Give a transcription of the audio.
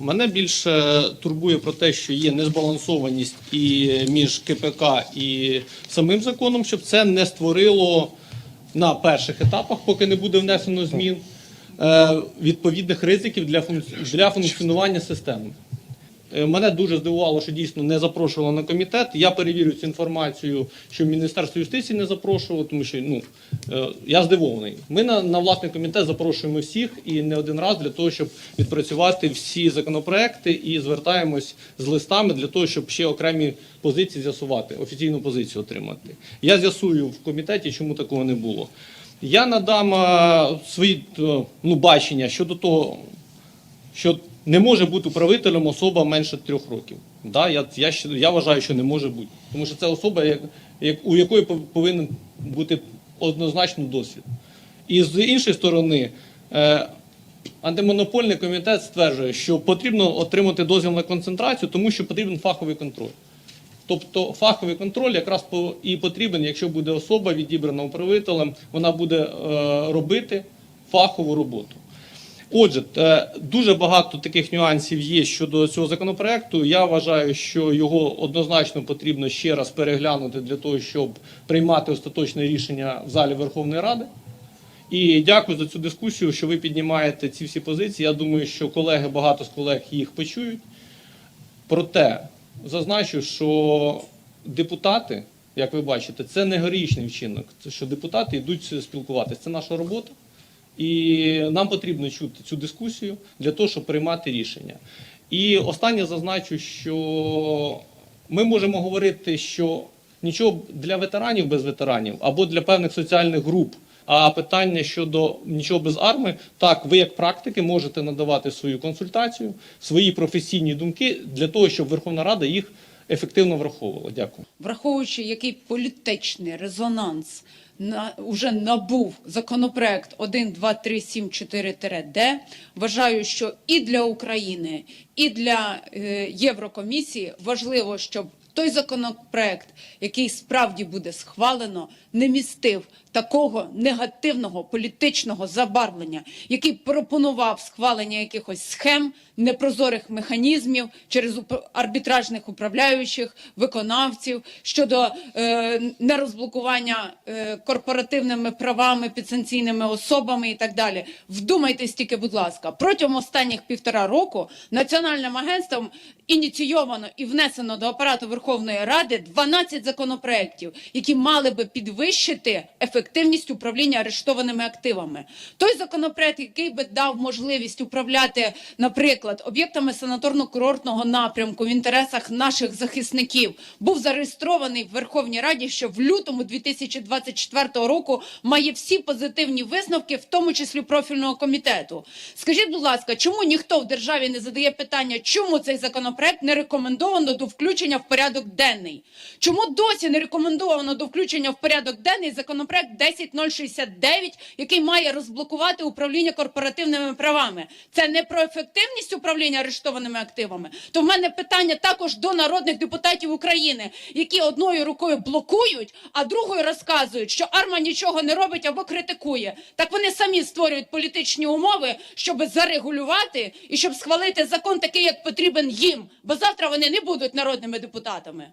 Мене більше турбує про те, що є незбалансованість і між КПК і самим законом, щоб це не створило на перших етапах, поки не буде внесено змін, е, відповідних ризиків для, функці- для функціонування системи. Е, Мене дуже здивувало, що дійсно не запрошували на комітет. Я перевірю цю інформацію, що Міністерство юстиції не запрошувало, тому що ну е, я здивований. Ми на, на власний комітет запрошуємо всіх і не один раз для того, щоб відпрацювати всі законопроекти і звертаємось з листами для того, щоб ще окремі позиції з'ясувати, офіційну позицію отримати. Я з'ясую в комітеті, чому такого не було. Я надам е, свої ну, бачення щодо того, що не може бути управителем особа менше трьох років. Да, я, я, я вважаю, що не може бути. Тому що це особа, як, як, у якої повинен бути однозначно досвід. І з іншої сторони, е, антимонопольний комітет стверджує, що потрібно отримати дозвіл на концентрацію, тому що потрібен фаховий контроль. Тобто фаховий контроль якраз по- і потрібен, якщо буде особа відібрана управителем, вона буде е, робити фахову роботу. Отже, е, дуже багато таких нюансів є щодо цього законопроекту. Я вважаю, що його однозначно потрібно ще раз переглянути для того, щоб приймати остаточне рішення в залі Верховної Ради. І дякую за цю дискусію, що ви піднімаєте ці всі позиції. Я думаю, що колеги, багато з колег їх почують. Проте зазначу, що депутати, як ви бачите, це не героїчний вчинок. Що депутати йдуть спілкуватися. Це наша робота. І нам потрібно чути цю дискусію для того, щоб приймати рішення. І останнє зазначу, що ми можемо говорити, що нічого для ветеранів без ветеранів або для певних соціальних груп. А питання щодо нічого без арми, так, ви як практики можете надавати свою консультацію, свої професійні думки для того, щоб Верховна Рада їх ефективно враховувала. Дякую. враховуючи, який політичний резонанс на уже набув законопроект 12374-Д, вважаю, що і для України, і для е, Єврокомісії важливо, щоб той законопроект, який справді буде схвалено, не містив такого негативного політичного забарвлення, який пропонував схвалення якихось схем, непрозорих механізмів через арбітражних управляючих, виконавців щодо е, нерозблокування е, корпоративними правами, підсанкційними особами і так далі. Вдумайтесь тільки, будь ласка, протягом останніх півтора року національним агентством ініційовано і внесено до апарату Верховної Ради 12 законопроєктів, які мали би підвищити ефективність управління арештованими активами. Той законопроект, який би дав можливість управляти, наприклад, об'єктами санаторно-курортного напрямку в інтересах наших захисників, був зареєстрований в Верховній Раді, що в лютому 2024 року має всі позитивні висновки, в тому числі профільного комітету. Скажіть, будь ласка, чому ніхто в державі не задає питання, чому цей законопроект не рекомендовано до включення в порядок денний? Чому досі не рекомендовано до включення в порядок денний законопроект 10069, який має розблокувати управління корпоративними правами? Це не про ефективність управління арештованими активами. То в мене питання також до народних депутатів України, які одною рукою блокують, а другою розказують, що арма нічого не робить або критикує. Так вони самі створюють політичні умови, щоб зарегулювати і щоб схвалити закон такий, як потрібен їм, бо завтра вони не будуть народними депутатами. તમે?